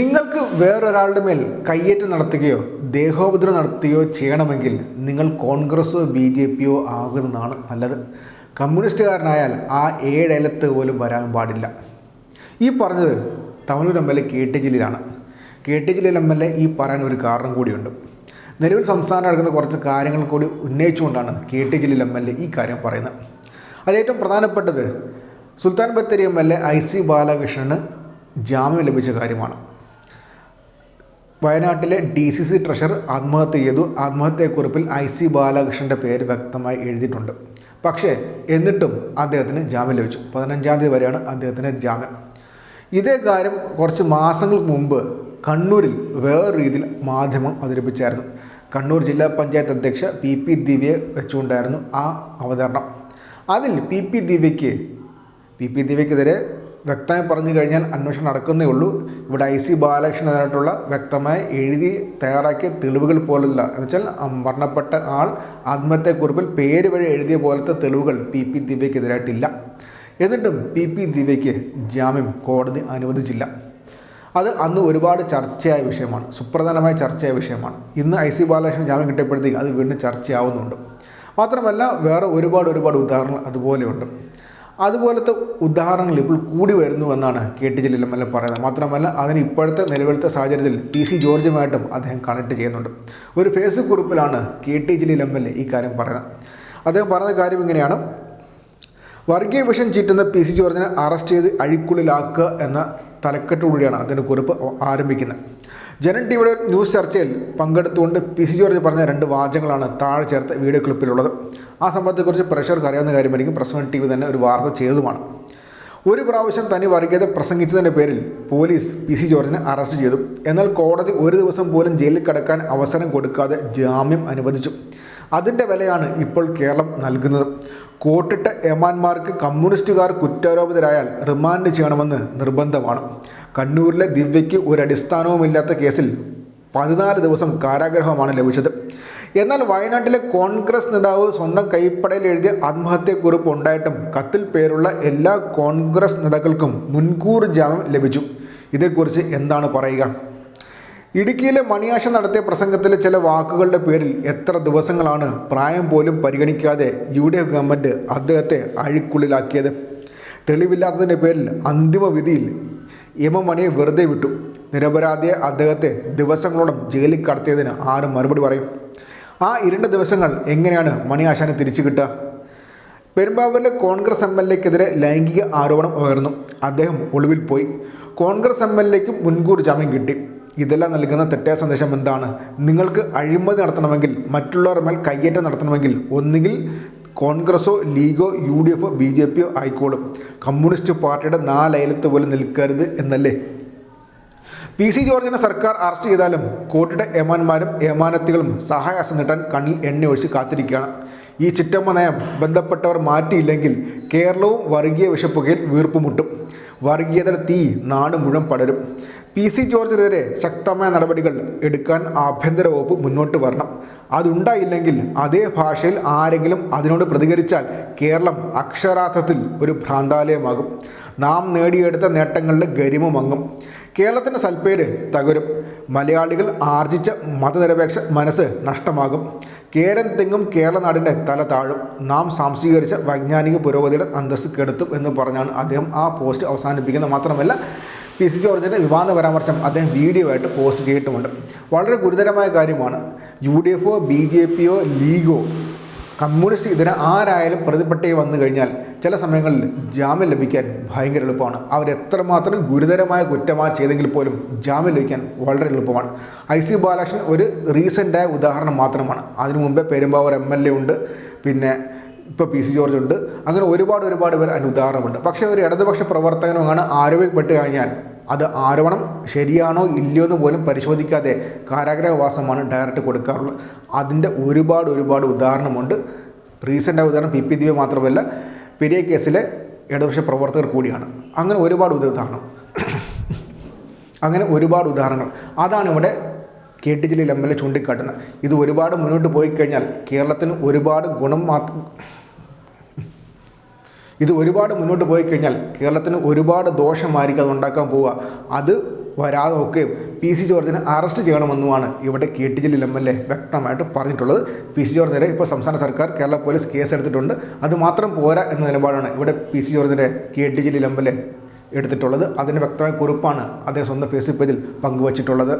നിങ്ങൾക്ക് വേറൊരാളുടെ മേൽ കയ്യേറ്റം നടത്തുകയോ ദേഹോപദ്രവം നടത്തുകയോ ചെയ്യണമെങ്കിൽ നിങ്ങൾ കോൺഗ്രസോ ബി ജെ പിയോ ആകുന്നതാണ് നല്ലത്. കമ്മ്യൂണിസ്റ്റുകാരനായാൽ ആ ഏഴലത്ത് പോലും വരാൻ പാടില്ല. ഈ പറഞ്ഞത് Thavanur M L A K T ജലീലാണ്. K T Jaleel M L A ഈ പറയാൻ ഒരു കാരണം കൂടിയുണ്ട്. നിലവിൽ സംസ്ഥാനം നടക്കുന്ന കുറച്ച് കാര്യങ്ങൾ കൂടി ഉന്നയിച്ചുകൊണ്ടാണ് K T Jaleel M L A ഈ കാര്യം പറയുന്നത്. അതിലേറ്റവും പ്രധാനപ്പെട്ടത് Sultan Bathery M L A I C ബാലകൃഷ്ണന് ജാമ്യം ലഭിച്ച കാര്യമാണ്. വയനാട്ടിലെ ഡി സി സി ട്രഷറർ ആത്മഹത്യ ചെയ്തു. ആത്മഹത്യക്കുറിപ്പിൽ ഐ സി ബാലകൃഷ്ണന്റെ പേര് വ്യക്തമായി എഴുതിയിട്ടുണ്ട്. പക്ഷേ എന്നിട്ടും അദ്ദേഹത്തിന് ജാമ്യം ലഭിച്ചു. പതിനഞ്ചാം തീയതി വരെയാണ് അദ്ദേഹത്തിന് ജാമ്യം. ഇതേ കാര്യം കുറച്ച് മാസങ്ങൾക്ക് മുമ്പ് കണ്ണൂരിൽ വേറെ രീതിയിൽ മാധ്യമം അവതരിപ്പിച്ചായിരുന്നു. കണ്ണൂർ ജില്ലാ പഞ്ചായത്ത് അധ്യക്ഷ പി പി ദിവ്യയെ വെച്ചുകൊണ്ടായിരുന്നു ആ അവതരണം. അതിൽ പി പി ദിവ്യയ്ക്ക് പി പി ദിവ്യക്കെതിരെ വ്യക്തമായി പറഞ്ഞു കഴിഞ്ഞാൽ അന്വേഷണം നടക്കുന്നേ ഉള്ളൂ. ഇവിടെ ഐ സി ബാലകൃഷ്ണനായിട്ടുള്ള വ്യക്തമായി എഴുതി തയ്യാറാക്കിയ തെളിവുകൾ പോലല്ല. എന്ന് വെച്ചാൽ മരണപ്പെട്ട ആൾ ആത്മഹത്യക്കുറിപ്പിൽ പേര് വഴി എഴുതിയ പോലത്തെ തെളിവുകൾ പി പി ദിവ്യക്കെതിരായിട്ടില്ല എന്നിട്ടും പി പി ദിവ്യയ്ക്ക് ജാമ്യം കോടതി അനുവദിച്ചില്ല. അത് അന്ന് ഒരുപാട് ചർച്ചയായ വിഷയമാണ്. സുപ്രധാനമായ ചർച്ചയായ വിഷയമാണ്. ഇന്ന് ഐ സി ബാലകൃഷ്ണൻ ജാമ്യം കിട്ടിയപ്പോഴത്തേക്ക് അത് വീണ്ടും ചർച്ചയാവുന്നുണ്ട്. മാത്രമല്ല വേറെ ഒരുപാട് ഒരുപാട് ഉദാഹരണങ്ങൾ അതുപോലെയുണ്ട്. അതുപോലത്തെ ഉദാഹരണങ്ങൾ ഇപ്പോൾ കൂടി വരുന്നു എന്നാണ് കെ ടി എ പറയുന്നത്. മാത്രമല്ല അതിന് ഇപ്പോഴത്തെ നിലവിലത്തെ സാഹചര്യത്തിൽ പി സി ജോർജുമായിട്ടും അദ്ദേഹം കണക്ട് ചെയ്യുന്നുണ്ട്. ഒരു Facebook കുറിപ്പിലാണ് K T Jaleel M L A ഈ കാര്യം പറയുന്നത്. അദ്ദേഹം പറഞ്ഞ കാര്യം ഇങ്ങനെയാണ്. വർഗീയ വിഷം ചീറ്റുന്ന പി സി ജോർജിനെ അറസ്റ്റ് ചെയ്ത് അഴിക്കുള്ളിലാക്കുക എന്ന തലക്കെട്ടോടുകൂടിയാണ് അതിന്റെ കുറിപ്പ് ആരംഭിക്കുന്നത്. ജനൻ ടിവിയുടെ ന്യൂസ് ചർച്ചയിൽ പങ്കെടുത്തുകൊണ്ട് പി സി ജോർജ് പറഞ്ഞ രണ്ട് വാചകങ്ങളാണ് താഴെ ചേർത്ത വീഡിയോ ക്ലിപ്പിലുള്ളത്. ആ സംഭവത്തെക്കുറിച്ച് പ്രഷർക്ക് അറിയാവുന്ന കാര്യമായിരിക്കും. പ്രസ് വൺ ടി വി തന്നെ ഒരു വാർത്ത ചെയ്തതുമാണ്. ഒരു പ്രാവശ്യം തനി വർഗീയത പ്രസംഗിച്ചതിന്റെ പേരിൽ പോലീസ് പി സി ജോർജിനെ അറസ്റ്റ് ചെയ്തു. എന്നാൽ കോടതി ഒരു ദിവസം പോലും ജയിലിൽ കിടക്കാൻ അവസരം കൊടുക്കാതെ ജാമ്യം അനുവദിച്ചു. അതിന്റെ വിലയാണ് ഇപ്പോൾ കേരളം നൽകുന്നത്. കോട്ടിട്ട യമാന്മാർക്ക് കമ്മ്യൂണിസ്റ്റുകാർ കുറ്റാരോപിതരായാൽ റിമാൻഡ് ചെയ്യണമെന്ന് നിർബന്ധമാണ്. കണ്ണൂരിലെ ദിവ്യയ്ക്ക് ഒരു അടിസ്ഥാനവുമില്ലാത്ത കേസിൽ പതിനാല് ദിവസം കാരാഗ്രഹമാണ് ലഭിച്ചത്. എന്നാൽ വയനാട്ടിലെ കോൺഗ്രസ് നേതാവ് സ്വന്തം കൈപ്പടയിൽ എഴുതിയ ആത്മഹത്യക്കുറിപ്പ് ഉണ്ടായിട്ടും കത്തിൽ പേരുള്ള എല്ലാ കോൺഗ്രസ് നേതാക്കൾക്കും മുൻകൂർ ജാമ്യം ലഭിച്ചു. ഇതേക്കുറിച്ച് എന്താണ് പറയുക? ഇടുക്കിയിലെ മണിയാശ നടത്തിയ പ്രസംഗത്തിലെ ചില വാക്കുകളുടെ പേരിൽ എത്ര ദിവസങ്ങളാണ് പ്രായം പോലും പരിഗണിക്കാതെ യു ഡി എഫ് ഗവൺമെന്റ് അദ്ദേഹത്തെ അഴിക്കുള്ളിലാക്കിയത്? തെളിവില്ലാത്തതിന്റെ പേരിൽ അന്തിമ വിധിയിൽ എം എം മണിയെ വെറുതെ വിട്ടു. നിരപരാധിയെ അദ്ദേഹത്തെ ദിവസങ്ങളോളം ജയിലിൽ കടത്തിയതിന് ആരും മറുപടി പറയും. ആ ഇരുണ്ട ദിവസങ്ങൾ എങ്ങനെയാണ് മണി ആശാനെ തിരിച്ചു കിട്ടുക? പെരുമ്പാവൂരിലെ കോൺഗ്രസ് എം എൽ എക്കെതിരെ ലൈംഗിക ആരോപണം ഉയർന്നു. അദ്ദേഹം ഒളിവിൽ പോയി. കോൺഗ്രസ് എം എൽ എക്ക് മുൻകൂർ ജാമ്യം കിട്ടി. ഇതെല്ലാം നൽകുന്ന തെറ്റായ സന്ദേശം എന്താണ്? നിങ്ങൾക്ക് അഴിമതി നടത്തണമെങ്കിൽ മറ്റുള്ളവർ മേൽ കയ്യേറ്റം നടത്തണമെങ്കിൽ ഒന്നുകിൽ കോൺഗ്രസോ ലീഗോ യു ഡി എഫോ ബി ജെ പിയോ ആയിക്കോളും. കമ്മ്യൂണിസ്റ്റ് പാർട്ടിയുടെ നാലയലത്ത് പോലും നിൽക്കരുത് എന്നല്ലേ? പി സി ജോർജിനെ സർക്കാർ അറസ്റ്റ് ചെയ്താലും കോട്ടിയുടെ ഏമാന്മാരും ഏമാനത്തികളും സഹായാസം നീട്ടാൻ കണ്ണിൽ എണ്ണ ഒഴിച്ച് കാത്തിരിക്കുകയാണ്. ഈ ചിറ്റമ്മ നയം ബന്ധപ്പെട്ടവർ മാറ്റിയില്ലെങ്കിൽ കേരളവും വർഗീയ വിഷപ്പുകയിൽ വീർപ്പുമുട്ടും. വർഗീയതയുടെ തീ നാട് മുഴുവൻ പടരും. പി സി ജോർജിനെതിരെ ശക്തമായ നടപടികൾ എടുക്കാൻ ആഭ്യന്തര വകുപ്പ് മുന്നോട്ട് വരണം. അതുണ്ടായില്ലെങ്കിൽ അതേ ഭാഷയിൽ ആരെങ്കിലും അതിനോട് പ്രതികരിച്ചാൽ കേരളം അക്ഷരാർത്ഥത്തിൽ ഒരു ഭ്രാന്താലയമാകും. നാം നേടിയെടുത്ത നേട്ടങ്ങളുടെ ഗരിമ മങ്ങും. കേരളത്തിന്റെ സൽപ്പേര് തകരും. മലയാളികൾ ആർജിച്ച മതനിരപേക്ഷ മനസ്സ് നഷ്ടമാകും. കേരൻ തെങ്ങും കേരള നാടിന്റെ തല താഴും. നാം സാംശീകരിച്ച വൈജ്ഞാനിക പുരോഗതിയുടെ അന്തസ്സ് കെടുത്തും എന്ന് പറഞ്ഞാണ് അദ്ദേഹം ആ പോസ്റ്റ് അവസാനിപ്പിക്കുന്നത്. മാത്രമല്ല പി സി ജോർജിന്റെ വിവാദ പരാമർശം അദ്ദേഹം വീഡിയോ ആയിട്ട് പോസ്റ്റ് ചെയ്തിട്ടുമുണ്ട്. വളരെ ഗുരുതരമായ കാര്യമാണ്. യു ഡി എഫോ ബി ജെ പിയോ ലീഗോ കമ്മ്യൂണിസ്റ്റ് ഇതിനെ ആരായാലും പ്രതിപട്ടേ വന്നു കഴിഞ്ഞാൽ ചില സമയങ്ങളിൽ ജാമ്യം ലഭിക്കാൻ ഭയങ്കര എളുപ്പമാണ്. അവർ എത്രമാത്രം ഗുരുതരമായ കുറ്റമാണ് ചെയ്തെങ്കിൽ പോലും ജാമ്യം ലഭിക്കാൻ വളരെ എളുപ്പമാണ്. ഐ സി ബാലകൃഷ്ണൻ ഒരു റീസെന്റായ ഉദാഹരണം മാത്രമാണ്. അതിനു മുമ്പേ പെരുമ്പാവൂർ എം എൽ എ ഉണ്ട്. പിന്നെ ഇപ്പോൾ പി സി ജോർജ് ഉണ്ട്. അങ്ങനെ ഒരുപാട് ഒരുപാട് പേർ അതിന് ഉദാഹരണമുണ്ട്. പക്ഷേ ഒരു ഇടതുപക്ഷ പ്രവർത്തകനുമാണ് ആരോപിക്കപ്പെട്ട് കഴിഞ്ഞാൽ അത് ആരോപണം ശരിയാണോ ഇല്ലയോ എന്ന് പോലും പരിശോധിക്കാതെ കാരാഗ്രഹവാസമാണ് ഡയറക്റ്റ് കൊടുക്കാറുള്ളത്. അതിന്റെ ഒരുപാട് ഒരുപാട് ഉദാഹരണമുണ്ട്. റീസെന്റായ ഉദാഹരണം പി പി ദിവ്യ മാത്രമല്ല പെരിയ കേസിലെ ഇടതുപക്ഷ പ്രവർത്തകർ കൂടിയാണ്. അങ്ങനെ ഒരുപാട് ഉദാഹരണം. അങ്ങനെ ഒരുപാട് ഉദാഹരണങ്ങൾ. അതാണ് ഇവിടെ K T Jaleel M L A ചൂണ്ടിക്കാട്ടുന്നത് ഇത് ഒരുപാട് മുന്നോട്ട് പോയി കഴിഞ്ഞാൽ കേരളത്തിന് ഒരുപാട് ഗുണം മാത്രം ഇത് ഒരുപാട് മുന്നോട്ട് പോയി കഴിഞ്ഞാൽ കേരളത്തിന് ഒരുപാട് ദോഷമായിരിക്കും അത് ഉണ്ടാക്കാൻ പോവുക. അത് വരാതെ നോക്കുകയും പി സി ജോർജിനെ അറസ്റ്റ് ചെയ്യണമെന്നുമാണ് ഇവിടെ K T Jaleel M L A വ്യക്തമായിട്ട് പറഞ്ഞിട്ടുള്ളത്. പി സി ജോർജിനെതിരെ ഇപ്പോൾ സംസ്ഥാന സർക്കാർ കേരള പോലീസ് കേസ് എടുത്തിട്ടുണ്ട് അത് മാത്രം പോരാ എന്ന നിലപാടാണ് ഇവിടെ പി സി ജോർജിനെ K T Jaleel M L A എടുത്തിട്ടുള്ളത്. അതിന് വ്യക്തമായ കുറിപ്പാണ് അദ്ദേഹം സ്വന്തം ഫേസ്ബുക്ക് പേജിൽ പങ്കുവച്ചിട്ടുള്ളത്.